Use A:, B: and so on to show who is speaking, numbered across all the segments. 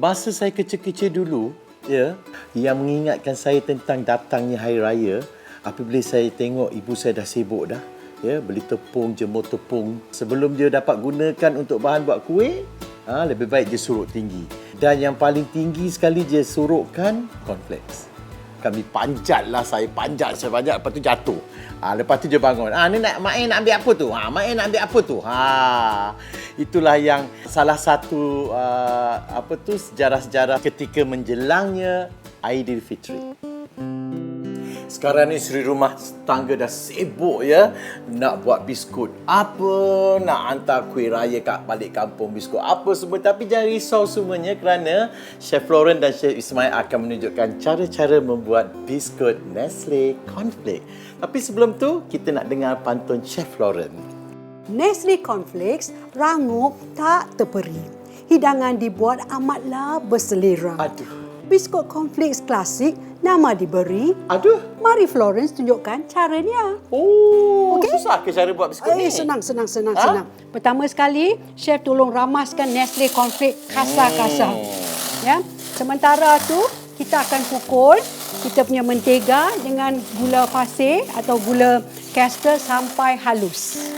A: Masa saya kecil-kecil dulu, ya, yang mengingatkan saya tentang datangnya hari raya, apabila saya tengok ibu saya dah sibuk dah, ya, beli tepung, jemur tepung. Sebelum dia dapat gunakan untuk bahan buat kuih, ha, lebih baik dia surut tinggi. Dan yang paling tinggi sekali dia surutkan cornflakes. Kami panjatlah saya panjat saya panjat lepas tu jatuh. Ha, lepas tu dia bangun. Ah ni nak eh nak ambil apa tu? Ha eh nak ambil apa tu? Ha itulah yang salah satu uh, apa tu sejarah-sejarah ketika menjelangnya Aidilfitri. Sekarang ni Sri Rumah Tangga dah sibuk ya nak buat biskut. Apa nak hantar kuih raya kat balik kampung biskut. Apa semua tapi jangan risau semuanya kerana Chef Lauren dan Chef Ismail akan menunjukkan cara-cara membuat biskut Nestle Cornflake. Tapi sebelum tu kita nak dengar pantun Chef Lauren.
B: Nestle Cornflakes rangup tak terperi. Hidangan dibuat amatlah berselera.
A: Aduh.
B: Biskut cornflakes klasik nama diberi.
A: Aduh.
B: Mari Florence tunjukkan caranya.
A: Oh, okay. susah ke cara buat biskut ni?
B: Eh, senang, senang, senang,
A: Ha?
B: senang. Pertama sekali, chef tolong ramaskan Nestle cornflake kasar-kasar.
A: Hmm.
B: Ya. Sementara tu, kita akan pukul kita punya mentega dengan gula pasir atau gula castor sampai halus.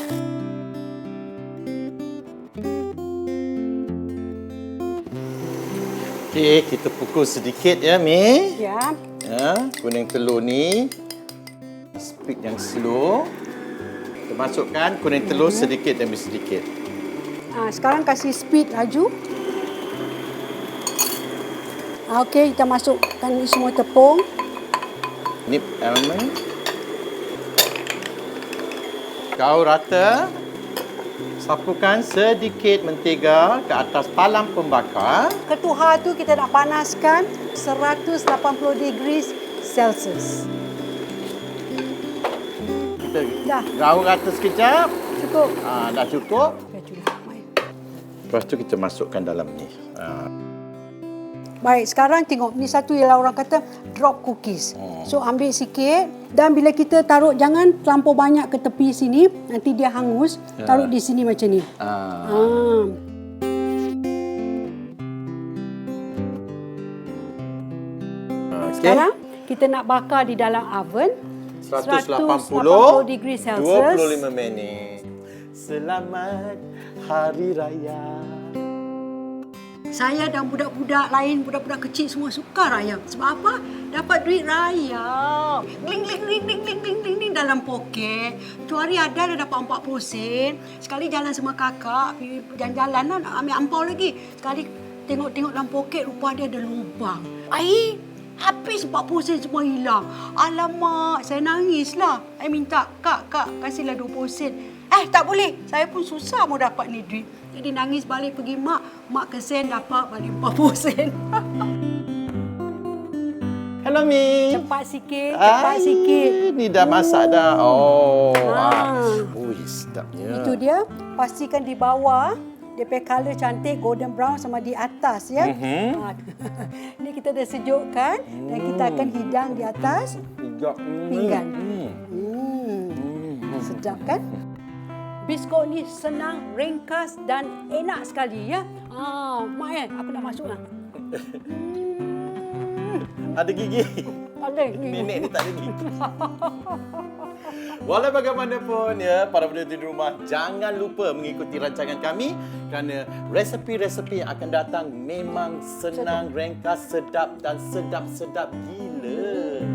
A: Okey, kita pukul sedikit ya, Mi.
B: Ya.
A: Ya, kuning telur ni speed yang slow. Kita masukkan kuning telur sedikit demi sedikit.
B: Ha, sekarang kasih speed laju. Ha, Okey, kita masukkan ni semua tepung.
A: Nip elemen. Kau rata. Sapukan sedikit mentega ke atas palang pembakar.
B: Ketuha tu kita nak panaskan 180 degrees Celsius.
A: Kita
B: Dah.
A: gaul rata sekejap.
B: Cukup.
A: Ah, dah cukup.
B: Dah cukup. Baik.
A: Lepas tu kita masukkan dalam ni. Ah.
B: Baik, sekarang tengok ni satu ialah orang kata drop cookies. So ambil sikit dan bila kita taruh jangan terlampau banyak ke tepi sini, nanti dia hangus.
A: Ya.
B: Taruh di sini macam ni.
A: Ah.
B: Ah.
A: Okey.
B: Sekarang kita nak bakar di dalam oven
A: 180
B: degree Celsius.
A: 25 minit. Selamat Hari Raya.
B: Saya dan budak-budak lain, budak-budak kecil semua suka raya. Sebab apa? Dapat duit raya. Gling, gling, gling, gling, gling, gling, gling, gling dalam poket. Tu hari ada dah dapat 40 sen. Sekali jalan sama kakak, jalan-jalan lah, nak ambil ampau lagi. Sekali tengok-tengok dalam poket, rupa dia ada lubang. Air, habis 40 sen semua hilang. Alamak, saya nangis lah. Saya minta, kak, kak, kasihlah 20 sen. Eh, tak boleh. Saya pun susah mau dapat ni duit. Jadi nangis balik pergi mak. Mak kesen dapat balik 40 sen.
A: Hello Mi.
B: cepat sikit, cepat
A: Ai,
B: sikit.
A: Ni dah masak dah. Oh.
B: Ah.
A: Ah. Ui, sedapnya.
B: Itu dia. Pastikan di bawah dia punya colour cantik golden brown sama di atas ya.
A: Mhm.
B: Ha. Ini kita dah sejukkan dan kita akan hidang di atas.
A: Hmm.
B: pinggan.
A: Hmm.
B: Hmm. Sedap kan? Biskut ni senang, ringkas dan enak sekali ya. Ah, mak eh, aku nak masuk lah.
A: Ada gigi.
B: Ada ni.
A: Nenek ni tak ada gigi. Walau bagaimanapun ya, para penonton di rumah, jangan lupa mengikuti rancangan kami kerana resepi-resepi yang akan datang memang senang, ringkas, sedap dan sedap-sedap gila.